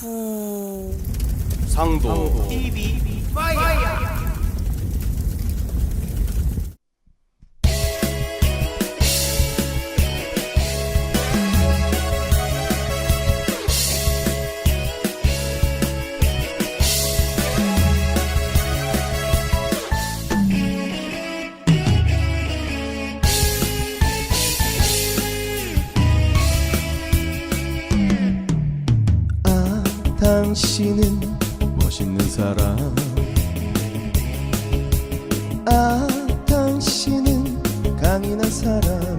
후. 상도 아 당신은 멋있는 사람. 아 당신은 강인한 사람.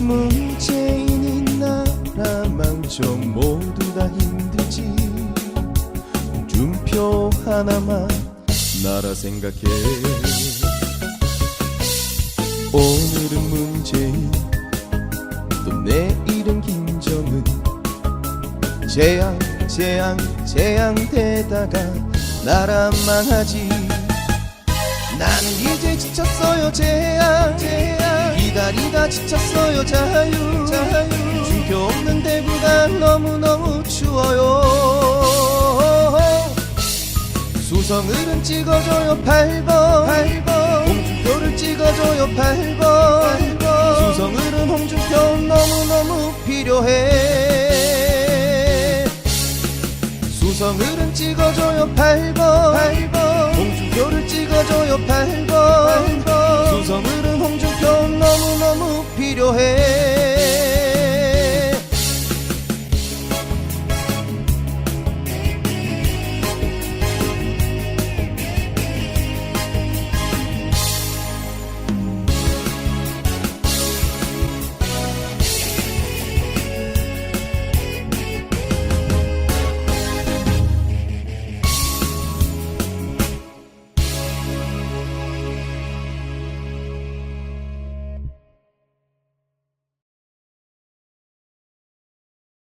문재인이 나라 망정 모두 다 힘들지. 홍준표 하나만 나라 생각해. 오늘은 문재인 또 내일은 김정은 재앙 재앙 재앙 되다가 나라 망하지. 나는 이제 지쳤어요 재앙. 재앙. 기다리다 지쳤어요 자유. 자유. 준표 없는 대구가 너무너무 추워요. 수성을은 찍어줘요 8번. 8번. 홍준표를 찍어줘요 8번. 8번. 수성을은 홍준표 너무너무 필요해 수성을은 찍어줘요 8번 8번 홍준표를 찍어줘요 8번 8번 수성을은 홍준표 너무너무 필요해